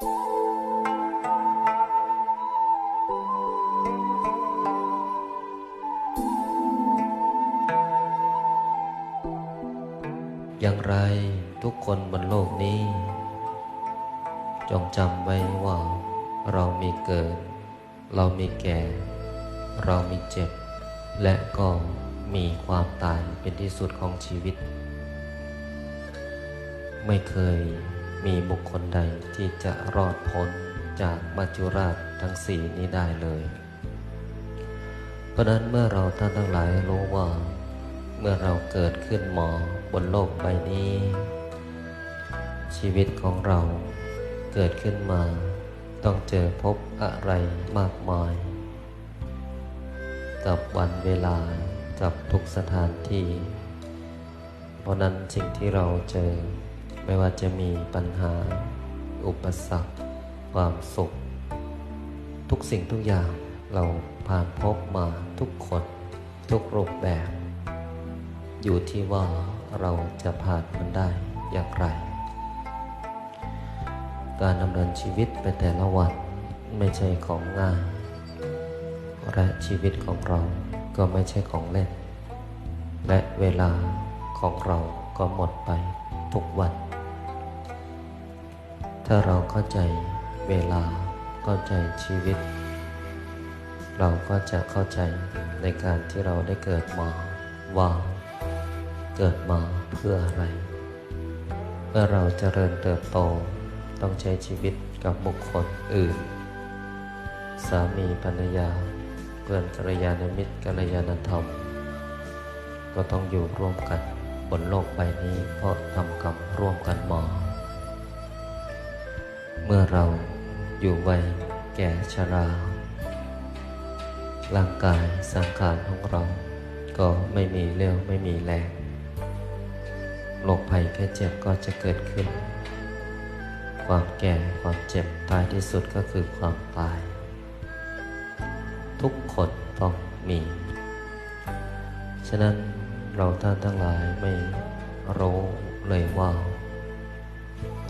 อย่างไรทุกคนบนโลกนี้ จงจำไว้ว่า เรามีเกิด เรามีแก่ เรามีเจ็บ และก็มีความตายเป็นที่สุดของชีวิต ไม่เคย มีบุคคลใดที่จะรอดพ้นจากมัจจุราชทั้งสี่นี้ได้เลย เพราะนั้นเมื่อเราท่านทั้งหลายรู้ว่า เมื่อเราเกิดขึ้นหมอบนโลกใบนี้ ชีวิตของเราเกิดขึ้นมา ต้องเจอพบอะไรมากมาย กับวันเวลากับทุกสถานที่ เพราะนั้นสิ่งที่เราเจอ ไม่ว่าจะมีปัญหา อุปสรรค ความสุข ทุกสิ่งทุกอย่างเราผ่านพบมาทุกคน ทุกรูปแบบ อยู่ที่ว่าเราจะผ่านมันได้อย่างไร การดำเนินชีวิตไปแต่ละวันไม่ใช่ของง่ายและชีวิตของเราก็ไม่ใช่ของเล่น และเวลาของเราก็หมดไปทุกวัน ถ้าเราเข้าใจเวลาเข้าใจชีวิต เราก็จะเข้าใจในการที่เราได้เกิดมาว่าเกิดมาเพื่ออะไร เมื่อเราจเจริญเติบโตต้องใช้ชีวิตกับบุคคลอื่น สามีภรรยาเพื่อนกัลยาณมิตรกัลยาณธรรม ก็ต้องอยู่ร่วมกันบนโลกใบนี้เพราะทำกรรมร่วมกันมา เมื่อเราอยู่วัยแก่ชรา ร่างกายสังขารของเรา ก็ไม่มีเรี่ยวไม่มีแรงโรคภัยแค่เจ็บก็จะเกิดขึ้น ความแก่ความเจ็บตายที่สุดก็คือความตาย ทุกคนต้องมี ฉะนั้นเราท่านทั้งหลายไม่รู้เลยว่า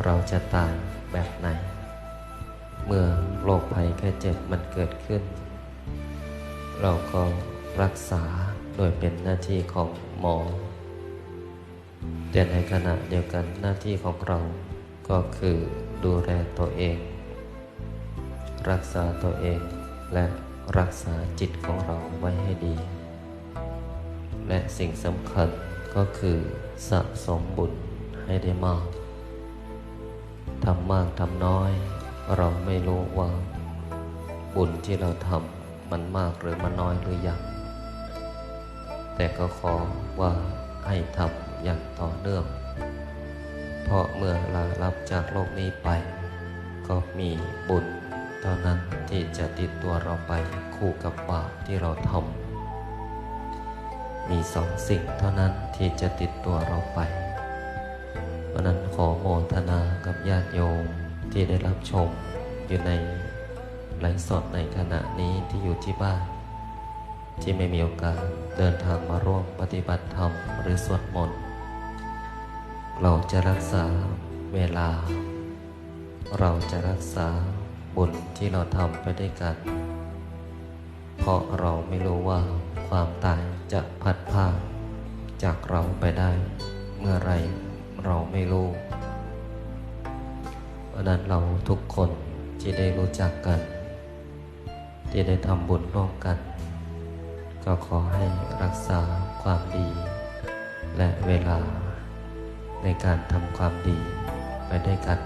เราจะตายแบบไหน เมื่อโรคภัยแค่เจ็บมันเกิดขึ้น เราก็รักษาโดยเป็นหน้าที่ของหมอ แต่ในขณะเดียวกันหน้าที่ของเราก็คือดูแลตัวเอง รักษาตัวเองและรักษาจิตของเราไว้ให้ดี และสิ่งสำคัญก็คือสะสมบุญให้ได้มากทำมากทำน้อย เราไม่รู้ว่าบุญที่เราทำมันมากหรือมันน้อยหรือยังแต่ก็ขอว่าให้ทำอย่างต่อเนื่อง เพราะเมื่อลารับจากโลกนี้ไป ก็มีบุญเท่านั้นที่จะติดตัวเราไปคู่กับบาปที่เราทำมีสองสิ่งเท่านั้นที่จะติดตัวเราไปเพราะนั้นขอโมทนากับญาติโยม ที่ได้รับชมอยู่ในไลฟ์สดในขณะนี้ที่อยู่ที่บ้าน ที่ไม่มีโอกาสเดินทางมาร่วมปฏิบัติธรรมหรือสวดมนต์เราจะรักษาเวลา เราจะรักษาบุญที่เราทำไปด้วยกัน เพราะเราไม่รู้ว่าความตายจะพัดพาจากเราไปได้ เมื่อไรเราไม่รู้ ราะนั้นเราทุกคนที่ได้รู้จักกัน ที่ได้ทำบุญร่วมกัน ก็ขอให้รักษาความดี และเวลาในการทำความดีไปได้วยกัน